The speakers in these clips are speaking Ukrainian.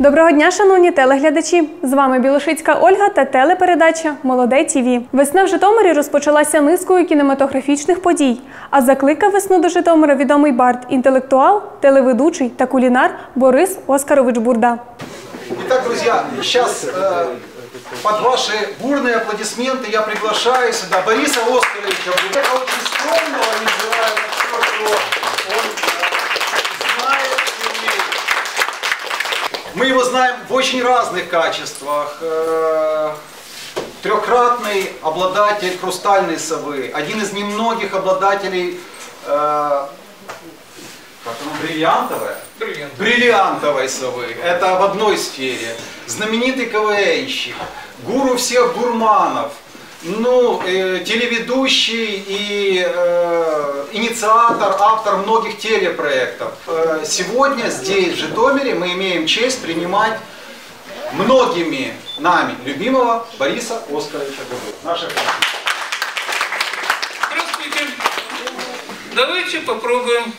Доброго дня, шановні телеглядачі! З вами Білошицька Ольга та телепередача Молоде ТІВІ. Весна в Житомирі розпочалася низкою кінематографічних подій. А закликав весну до Житомира відомий бард, інтелектуал, телеведучий та кулінар Борис Оскарович Бурда. Итак, друзья, сейчас э, под ваши бурные аплодисменты я приглашаю сюда Бориса Оскаровича. Это очень скромного, невзирая на все, что Мы его знаем в очень разных качествах. Э, Трехкратный обладатель хрустальной совы, один из немногих обладателей э, как оно, бриллиантовая? Бриллиантовой совы. Это в одной сфере. Знаменитый КВНщик, гуру всех гурманов, ну, э, телеведущий и э, инициатор, автор многих телепроектов. Э, сегодня здесь, в Житомире, мы имеем честь принимать многими нами любимого Бориса Оскаровича. Наша Здравствуйте. Давайте попробуем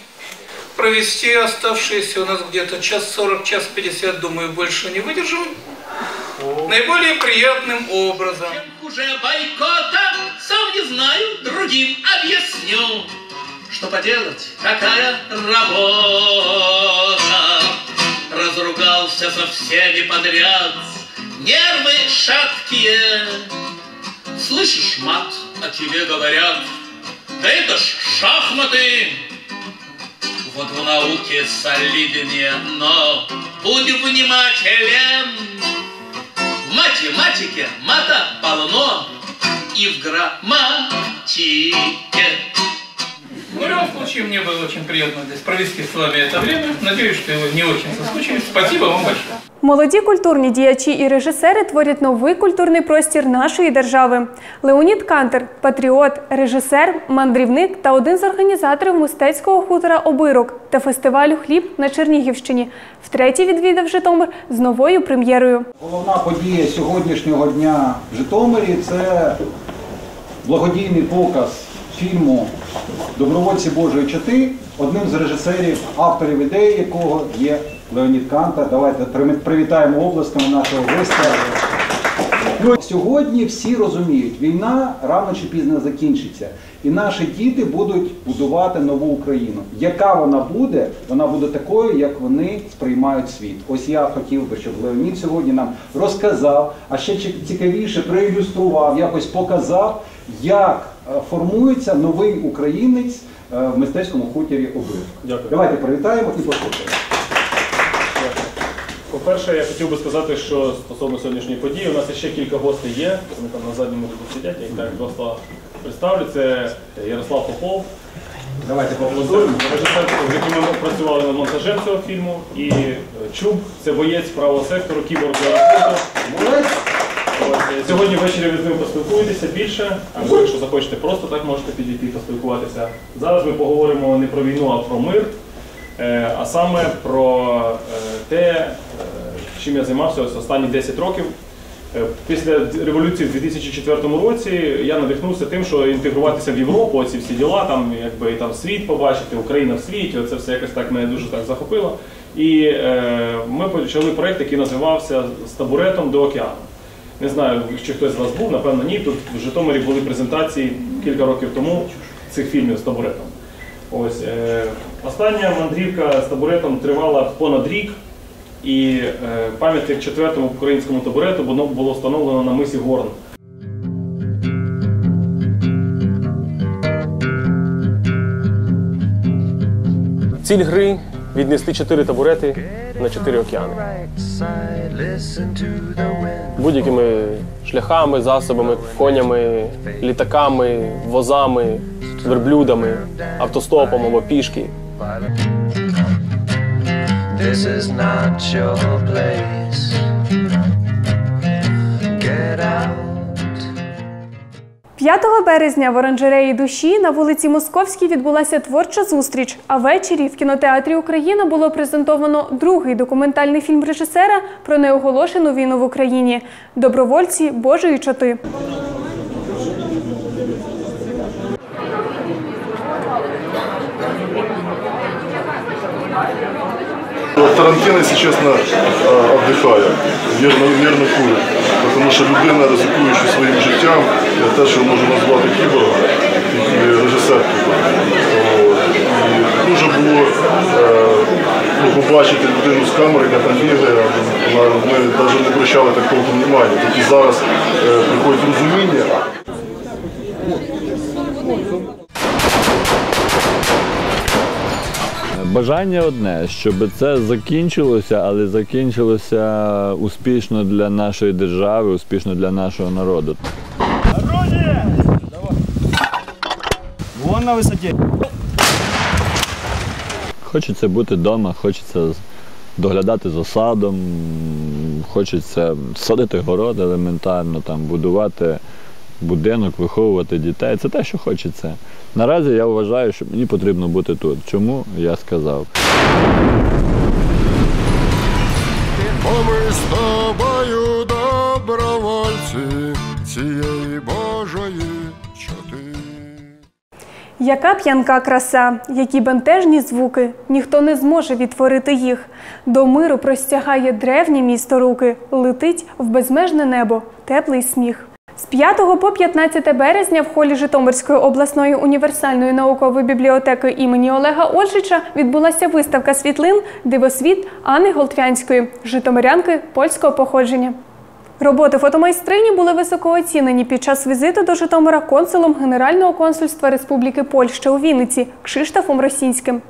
провести оставшиеся у нас где-то час 40, час 50, думаю, больше не выдержим. Наиболее приятным образом. Хуже бойкота, сам не знаю, другим объясню. Что поделать, какая работа. Разругался со всеми подряд, нервы шаткие. Слышишь мат, о тебе говорят, да это ж шахматы. Вот в науке солиднее, но будь внимателен. Математике мата полно и в грамматике. В любом случае, мне было очень приятно здесь провести с вами это время. Надеюсь, что вы не очень соскучились. Спасибо вам большое. Молоді культурні діячі і режисери творять новий культурний простір нашої держави. Леонід Кантер патріот, режисер, мандрівник та один з організаторів мистецького хутора Обирок та фестивалю Хліб на Чернігівщині. Втретє відвідав Житомир з новою прем'єрою. Головна подія сьогоднішнього дня в Житомирі це благодійний показ фільму Добровольці Божої чати, одним з режисерів, авторів ідеї якого є Леонід Канта. Давайте привітаємо обласками нашого гостя. Ну, Сьогодні всі розуміють, війна рано чи пізно закінчиться, і наші діти будуть будувати нову Україну. Яка вона буде? Вона буде такою, як вони сприймають світ. Ось я хотів би, щоб Леонід сьогодні нам розказав, а ще цікавіше проілюстрував, якось показав, як формується новий українець е, в мистецькому хутірі. Дякую. Давайте привітаємо і послухаємо. По-перше, я хотів би сказати, що стосовно сьогоднішньої події, у нас ще кілька гостей є. Вони там на задньому ряду сидять, я їх так просто представлю. Це Ярослав Попов, Давайте поаплодуємо. режисер, з яким ми працювали над монтажем цього фільму. І е, Чуб, це боєць правого сектору, кіборг для. Молодець. Сьогодні ввечері ви з ним поспілкуєтеся більше, або якщо захочете просто так можете підійти і поспілкуватися. Зараз ми поговоримо не про війну, а про мир, е, а саме про е, те, е, чим я займався ось останні 10 років. Після революції в 2004 році я надихнувся тим, що інтегруватися в Європу, оці всі діла, там якби там світ побачити, Україна в світі, це все якось так мене дуже так захопило. І е, ми почали проєкт, який називався З табуретом до океану. Не знаю, чи хтось з вас був, напевно, ні. Тут в Житомирі були презентації кілька років тому цих фільмів з табуретом. Ось е, остання мандрівка з табуретом тривала понад рік, і е, пам'ятник четвертому українському табурету воно було встановлено на мисі Горн. Ціль гри віднести чотири табурети на чотири океани. Будь-якими шляхами, засобами, конями, літаками, возами, верблюдами, автостопом або пішки. This is not your place. 5 березня в оранжереї душі на вулиці Московській відбулася творча зустріч. А ввечері в кінотеатрі Україна було презентовано другий документальний фільм режисера про неоголошену війну в Україні Добровольці Божої чоти. Путин, если честно, э, отдыхает, вірно, вірно курить. Тому що людина, ризикуючи своїм життям, е, те, що можна назвати кіборгом, режисер. І Дуже було е, ну, побачити людину з камери, яка там бігає. Ми навіть не обращали такого внимання. Тільки зараз е, приходить розуміння. Бажання одне, щоб це закінчилося, але закінчилося успішно для нашої держави, успішно для нашого народу. Вон на висоті. Хочеться бути вдома, хочеться доглядати за садом, хочеться садити город елементарно, там, будувати будинок, виховувати дітей. Це те, що хочеться. Наразі я вважаю, що мені потрібно бути тут. Чому я сказав? Бо ми з тобою добровольці цієї Божої чоти. Яка п'янка краса, які бентежні звуки, ніхто не зможе відтворити їх. До миру простягає древнє місто руки, летить в безмежне небо, теплий сміх. З 5 по 15 березня в холі Житомирської обласної універсальної наукової бібліотеки імені Олега Ольжича відбулася виставка світлин Дивосвіт Анни Голтвянської, житомирянки польського походження. Роботи фотомайстрині були високо оцінені під час візиту до Житомира консулом Генерального консульства Республіки Польща у Вінниці Кшиштофом Росінським.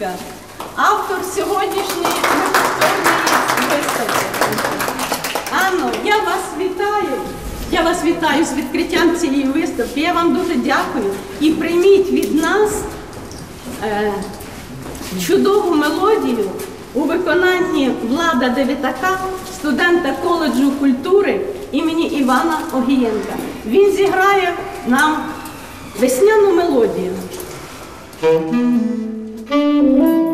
Голтвянська, автор сьогоднішньої виставки. Анно, я вас вітаю. Я вас вітаю з відкриттям цієї виставки. Я вам дуже дякую. І прийміть від нас е, чудову мелодію у виконанні Влада Девітака, студента коледжу культури імені Івана Огієнка. Він зіграє нам весняну мелодію. Я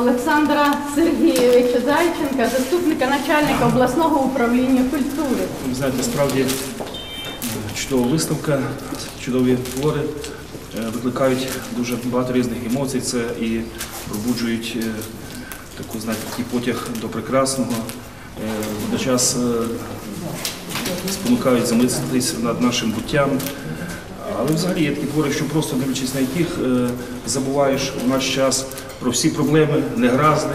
Олександра Сергійовича Зайченка, заступника начальника обласного управління культури. Ви знаєте, справді чудова виставка, чудові твори е, викликають дуже багато різних емоцій. Це і пробуджують е, таку, знаєте, такий потяг до прекрасного. Е, Водночас спонукають замислитись над нашим буттям. Але взагалі є такі твори, що просто дивлячись на яких забуваєш в наш час про всі проблеми, негаразди,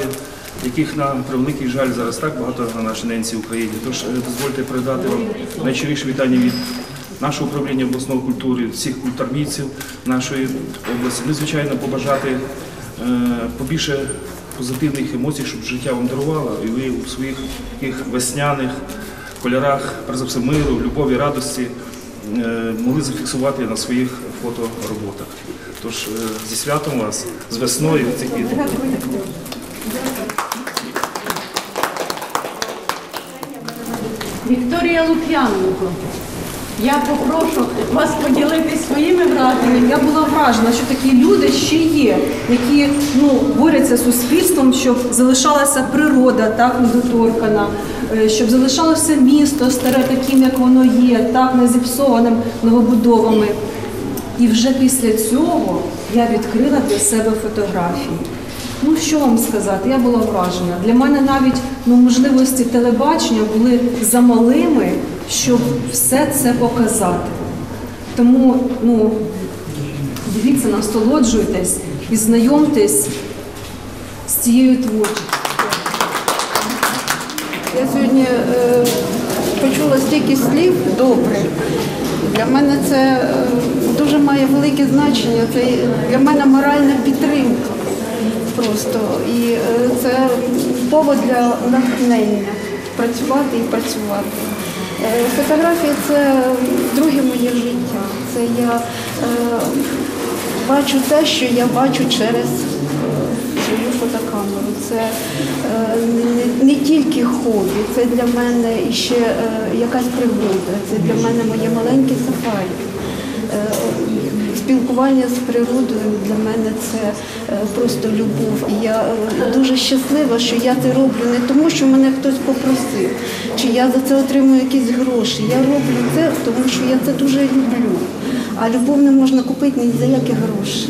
яких на превеликий жаль зараз так багато на нашій ненці Україні. Тож е, дозвольте передати вам найщиріше вітання від нашого управління обласної культури, всіх культурмійців нашої області. Ну, звичайно, побажати е, побільше позитивних емоцій, щоб життя вам дарувало, і ви у своїх таких весняних кольорах, перш за все, миру, любові, радості е, могли зафіксувати на своїх фотороботах. Тож е, зі святом вас, з весною цих квітів. Вікторія Лук'яненко. Я попрошу вас поділитись своїми враженнями. Я була вражена, що такі люди ще є, які ну, борються з суспільством, щоб залишалася природа так недоторкана, е, щоб залишалося місто старе таким, як воно є, так не зіпсованим новобудовами. І вже після цього я відкрила для себе фотографії. Ну, що вам сказати, я була вражена. Для мене навіть ну, можливості телебачення були замалими, щоб все це показати. Тому ну, дивіться, насолоджуйтесь і знайомтесь з цією творчістю. Я сьогодні е, почула стільки слів добре. Для мене це е, дуже має велике значення. Це для мене моральна підтримка просто. І е, це повод для натхнення працювати і працювати. Е, фотографія це друге моє життя. Це я бачу те, що я бачу через свою фотокамеру. Це не тільки хобі, це для мене ще е, якась пригода, це для мене моє маленьке сафарі. Е, Спілкування з природою для мене це е, просто любов. І я е, дуже щаслива, що я це роблю не тому, що мене хтось попросив, чи я за це отримую якісь гроші. Я роблю це, тому що я це дуже люблю. А любов не можна купити ні за які гроші.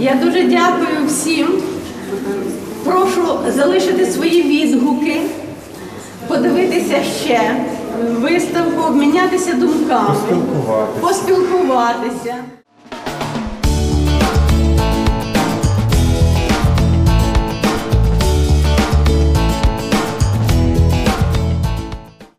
Я дуже дякую всім. Прошу залишити свої відгуки, подивитися ще виставку, обмінятися думками, поспілкуватися.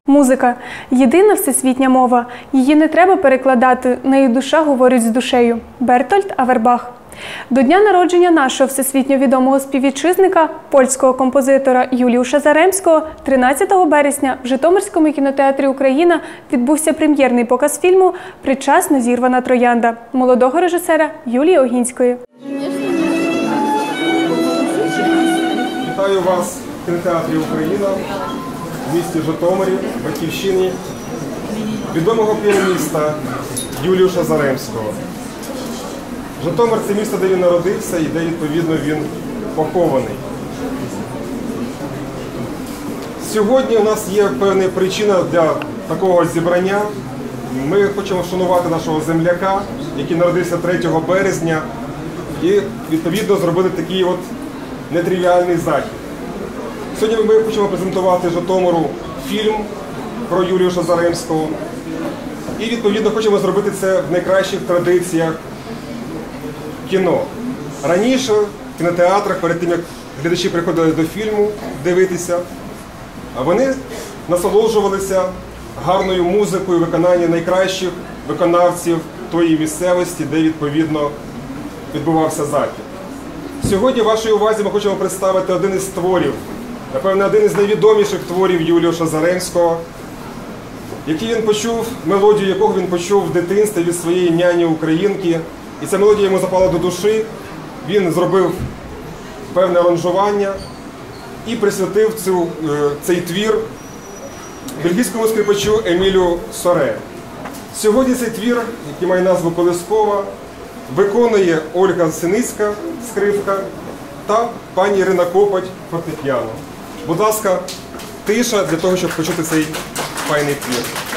Музика єдина всесвітня мова. Її не треба перекладати. Нею душа говорить з душею. Бертольд Авербах. До дня народження нашого всесвітньо відомого співвітчизника, польського композитора Юліуша Заремського, 13 березня в Житомирському кінотеатрі Україна відбувся прем'єрний показ фільму Причасно зірвана троянда молодого режисера Юлії Огінської. Вітаю вас в кінотеатрі Україна в місті Житомирі, Батьківщині, відомого піаніста Юліуша Заремського. Житомир це місто, де він народився і де, відповідно, він похований. Сьогодні у нас є певна причина для такого зібрання. Ми хочемо вшанувати нашого земляка, який народився 3 березня, і відповідно зробили такий от нетривіальний захід. Сьогодні ми хочемо презентувати Житомиру фільм про Юліуша Заремського. І відповідно хочемо зробити це в найкращих традиціях кіно. Раніше в кінотеатрах, перед тим як глядачі приходили до фільму дивитися, вони насолоджувалися гарною музикою виконання найкращих виконавців тої місцевості, де відповідно відбувався захід. Сьогодні вашій увазі ми хочемо представити один із творів, напевне, один із найвідоміших творів Юліуша Заремського, який він почув, мелодію якого він почув в дитинстві від своєї няні українки. І ця мелодія йому запала до душі. Він зробив певне аранжування і присвятив цю, е, цей твір бельгійському скрипачу Емілю Соре. Сьогодні цей твір, який має назву Колискова, виконує Ольга Синицька скрипка та пані Ірина Копать фортепіано. Будь ласка, тиша для того, щоб почути цей файний твір.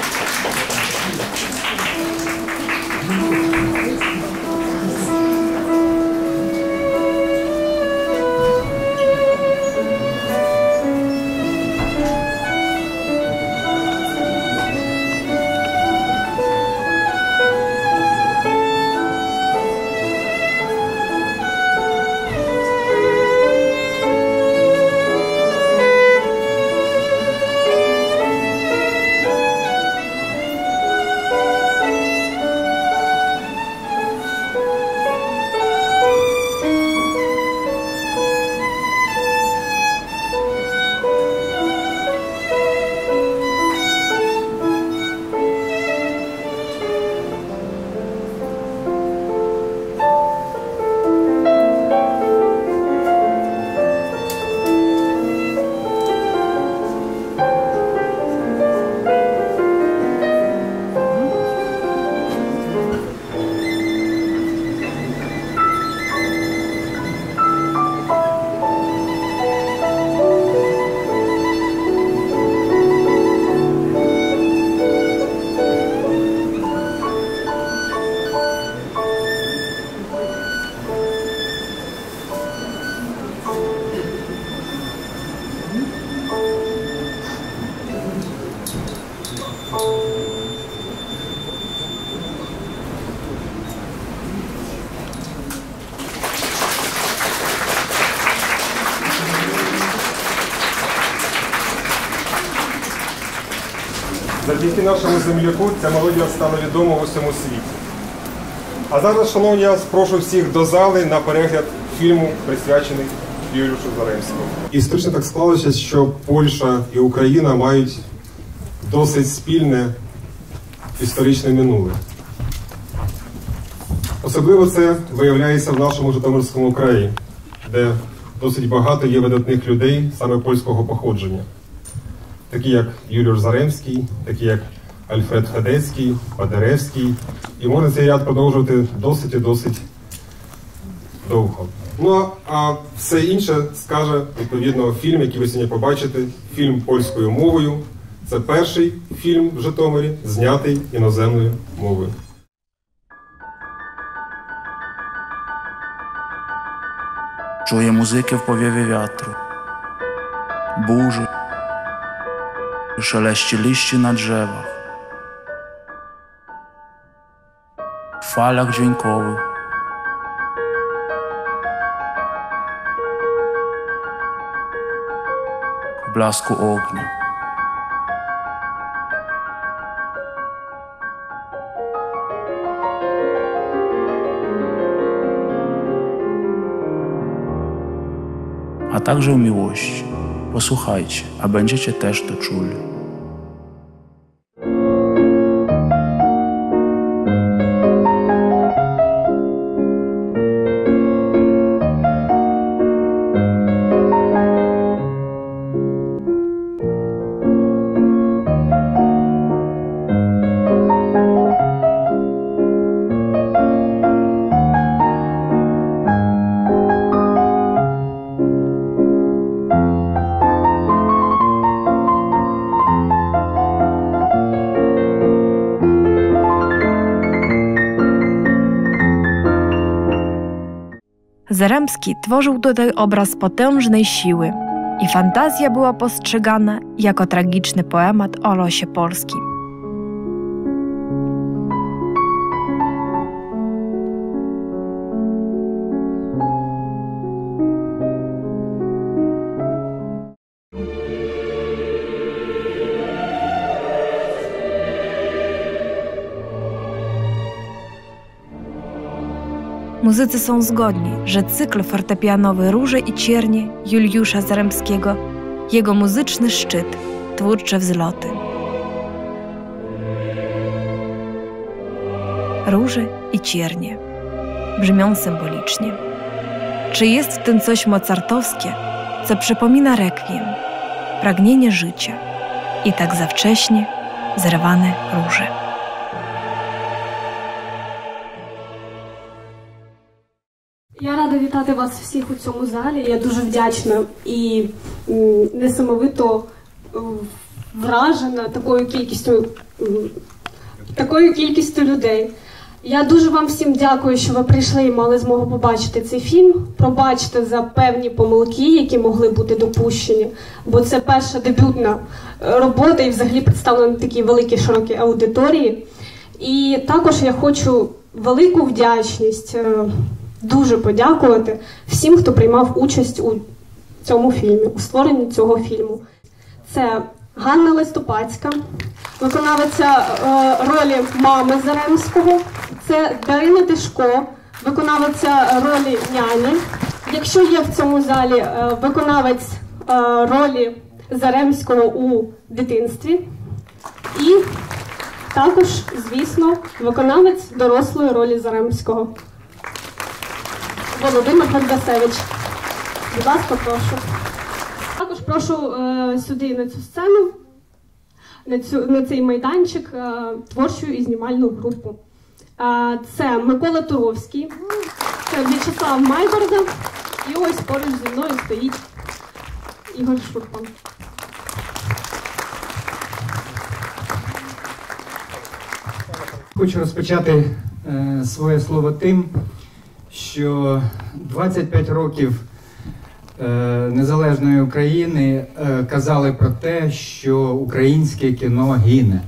Завдяки нашому земляку ця мелодія стала відома в усьому світі. А зараз, шановні, я прошу всіх до зали на перегляд фільму, присвячений Юрію Заремському. Історично так склалося, що Польща і Україна мають досить спільне історичне минуле. Особливо це виявляється в нашому Житомирському краї, де досить багато є видатних людей саме польського походження, такі як Юліуш Заремський, такі як Альфред Хадецький, Падеревський, і можна цей ряд продовжувати досить і досить довго. Ну а все інше скаже відповідно фільм, який ви сьогодні побачите, фільм польською мовою. Це перший фільм в Житомирі, знятий іноземною мовою. Czuję muzykę w powiewie wiatru, burzy, szeleści liści na drzewach, falach dźwiękowych. w blasku ognia. a także o miłości. Posłuchajcie, a będziecie też to czuli. Zaremski tworzył tutaj obraz potężnej siły i fantazja była postrzegana jako tragiczny poemat o losie polskim. Muzycy są zgodni, że cykl fortepianowy Róże i Ciernie Juliusza Zaremskiego jego muzyczny szczyt, twórcze wzloty. Róże i Ciernie brzmią symbolicznie. Czy jest w tym coś mozartowskie, co przypomina rekwiem, pragnienie życia i tak za wcześnie zerwane róże? Рада вітати вас всіх у цьому залі. Я дуже вдячна і несамовито вражена такою кількістю такою кількістю людей. Я дуже вам всім дякую, що ви прийшли і мали змогу побачити цей фільм. Пробачте за певні помилки, які могли бути допущені, бо це перша дебютна е, робота і взагалі представлена на такій великій широкій аудиторії. І також я хочу велику вдячність е, дуже подякувати всім, хто приймав участь у цьому фільмі, у створенні цього фільму. Це Ганна Листопадська, виконавиця е, ролі мами Заремського. Це Дарина Тишко, виконавиця ролі няні. Якщо є в цьому залі е, виконавець е, ролі Заремського у дитинстві, і також, звісно, виконавець дорослої ролі Заремського. Володимир Гандасевич. Будь ласка, прошу. Також прошу е, сюди на цю сцену, на, цю, на цей майданчик е, творчу і знімальну групу. Е, це Микола Туровський, це В'ячеслав Майгорода, і ось поруч зі мною стоїть Ігор Шурпан. Хочу розпочати е, своє слово тим, що 25 років е, незалежної України е, казали про те, що українське кіно гине.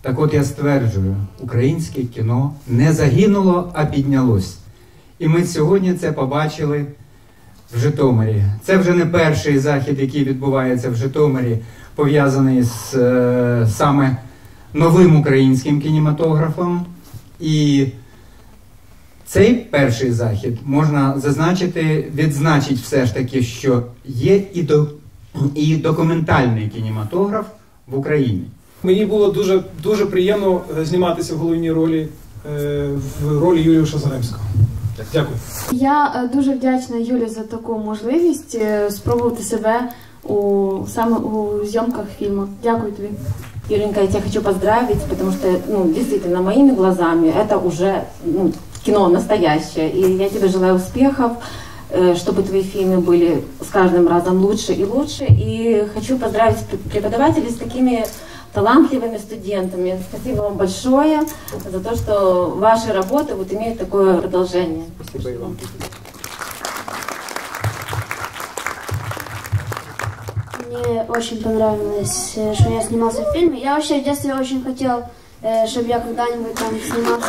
Так от я стверджую, українське кіно не загинуло, а піднялось. І ми сьогодні це побачили в Житомирі. Це вже не перший захід, який відбувається в Житомирі, пов'язаний з е, саме новим українським кінематографом. І цей перший захід можна зазначити, відзначить все ж таки, що є і, до, і документальний кінематограф в Україні. Мені було дуже дуже приємно е, зніматися в головній ролі е, в ролі Юрія Заремського. Дякую. Я е, дуже вдячна Юлі за таку можливість спробувати себе у саме у зйомках фільму. Дякую тобі. Юренька, я тебя хочу поздравить, потому что, ну, действительно, моими глазами это уже ну, кино настоящее. И я тебе желаю успехов, э, чтобы твои фильмы были с каждым разом лучше и лучше. И хочу поздравить пр- преподавателей с такими талантливыми студентами. Спасибо вам большое за то, что ваши работы вот имеют такое продолжение. Спасибо и вам. Мне очень понравилось, э, что я снимался в фильме. Я вообще в детстве очень хотел, э, чтобы я когда-нибудь там снимался.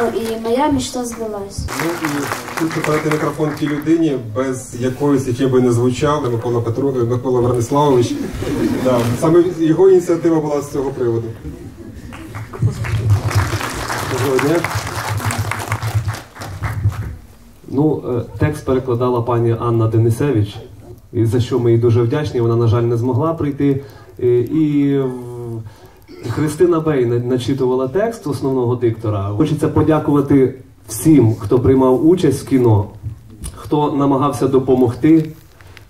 Ну, и моя мечта сбылась. Ну і хочу передати мікрофон тій людині, без якоїсь, який би не звучав, Микола Петро, Микола Верниславович. Да, саме його ініціатива була з цього приводу. Доброго дня. Ну, е, текст перекладала пані Анна Денисевич, за що ми їй дуже вдячні. Вона, на жаль, не змогла прийти. Е, І Христина Бей начитувала текст основного диктора. Хочеться подякувати всім, хто приймав участь в кіно, хто намагався допомогти.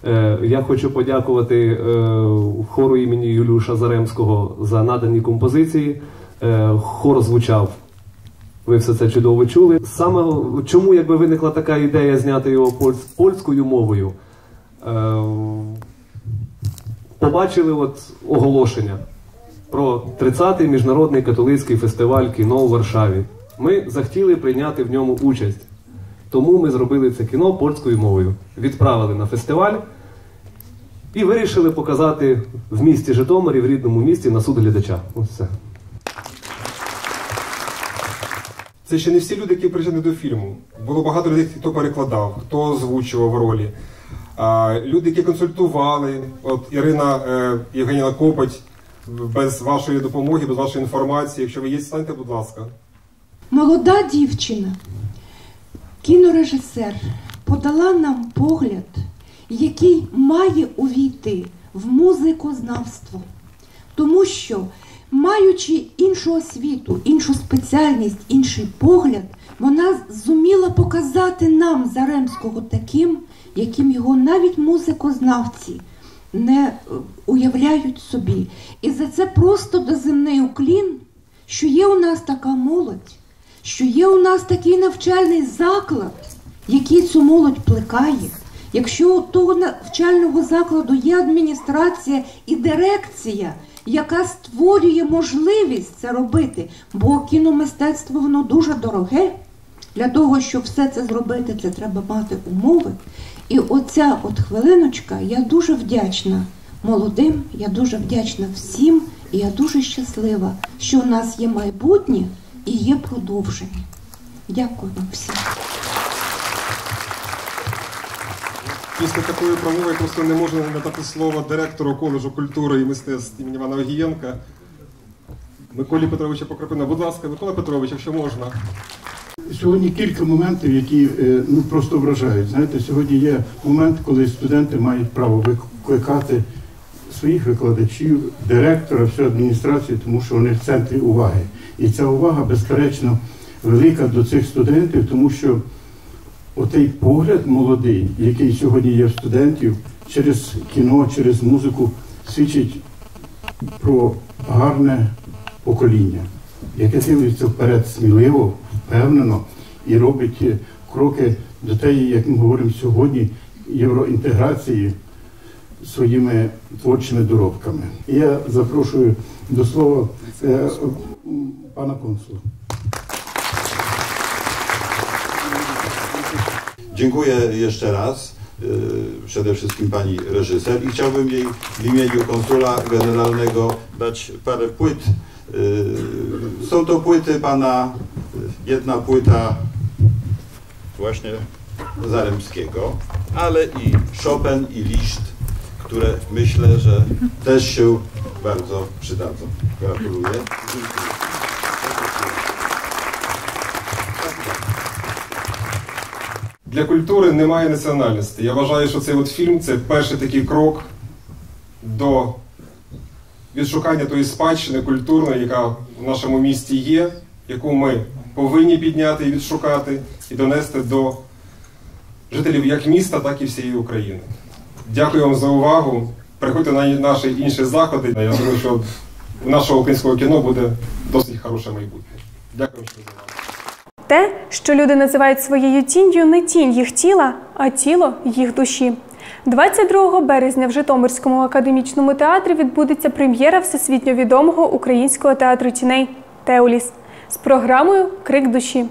Е, Я хочу подякувати е, хору імені Юліуша Заремського за надані композиції. Е, Хор звучав ви все це чудово чули. Саме чому якби виникла така ідея зняти його польсь- польською мовою? Побачили от оголошення про 30-й міжнародний католицький фестиваль кіно у Варшаві. Ми захотіли прийняти в ньому участь. Тому ми зробили це кіно польською мовою. Відправили на фестиваль і вирішили показати в місті Житомирі, в рідному місті на суд глядача. Ось все. Це ще не всі люди, які причетні до фільму. Було багато людей, хто перекладав, хто озвучував ролі. Люди, які консультували. От Ірина е, Євгеніна Копоть, без вашої допомоги, без вашої інформації. Якщо ви є, станьте, будь ласка. Молода дівчина, кінорежисер, подала нам погляд, який має увійти в музикознавство. Тому що, маючи іншу освіту, іншу спеціальність, інший погляд, вона зуміла показати нам Заремського таким, яким його навіть музикознавці не уявляють собі. І за це просто доземний уклін, що є у нас така молодь, що є у нас такий навчальний заклад, який цю молодь плекає. Якщо у того навчального закладу є адміністрація і дирекція, яка створює можливість це робити, бо кіномистецтво воно дуже дороге. Для того, щоб все це зробити, це треба мати умови. І оця от хвилиночка, я дуже вдячна молодим, я дуже вдячна всім, і я дуже щаслива, що у нас є майбутнє і є продовження. Дякую вам всім. Після такої промови просто не можу не надати слово директору коледжу культури і мистецтв імені Івана Огієнка. Миколі Петровича Покропина. Будь ласка, Микола Петрович, якщо можна. Сьогодні кілька моментів, які е, ну просто вражають. Знаєте, сьогодні є момент, коли студенти мають право викликати своїх викладачів, директора, всю адміністрацію, тому що вони в центрі уваги. І ця увага, безперечно, велика до цих студентів, тому що отей погляд молодий, який сьогодні є в студентів, через кіно, через музику, свідчить про гарне покоління, яке дивиться вперед сміливо, впевнено і робить е, кроки до тієї, як ми говоримо сьогодні, євроінтеграції своїми творчими доробками. І я запрошую до слова е, м, пана консула. Dziękuję jeszcze raz y, przede wszystkim pani reżyser i chciałbym jej w imieniu konsula generalnego dać parę płyt. Y, Są to płyty pana jedna płyta właśnie Zaremskiego, ale i Chopin i Liszt, które myślę, że też się bardzo przydadzą. Gratuluję. Dziękuję. Для культури немає національності. Я вважаю, що цей от фільм це перший такий крок до відшукання тої спадщини культурної, яка в нашому місті є, яку ми повинні підняти і відшукати, і донести до жителів як міста, так і всієї України. Дякую вам за увагу. Приходьте на наші інші заходи. Я думаю, що у нашого українського кіно буде досить хороше майбутнє. Дякую, що за Те, що люди називають своєю тінню, не тінь їх тіла, а тіло їх душі. 22 березня в Житомирському академічному театрі відбудеться прем'єра всесвітньо відомого українського театру тіней Теоліс з програмою Крик душі.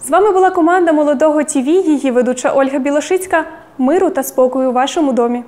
З вами була команда молодого ТІВІ, її ведуча Ольга Білошицька. Миру та спокою у вашому домі.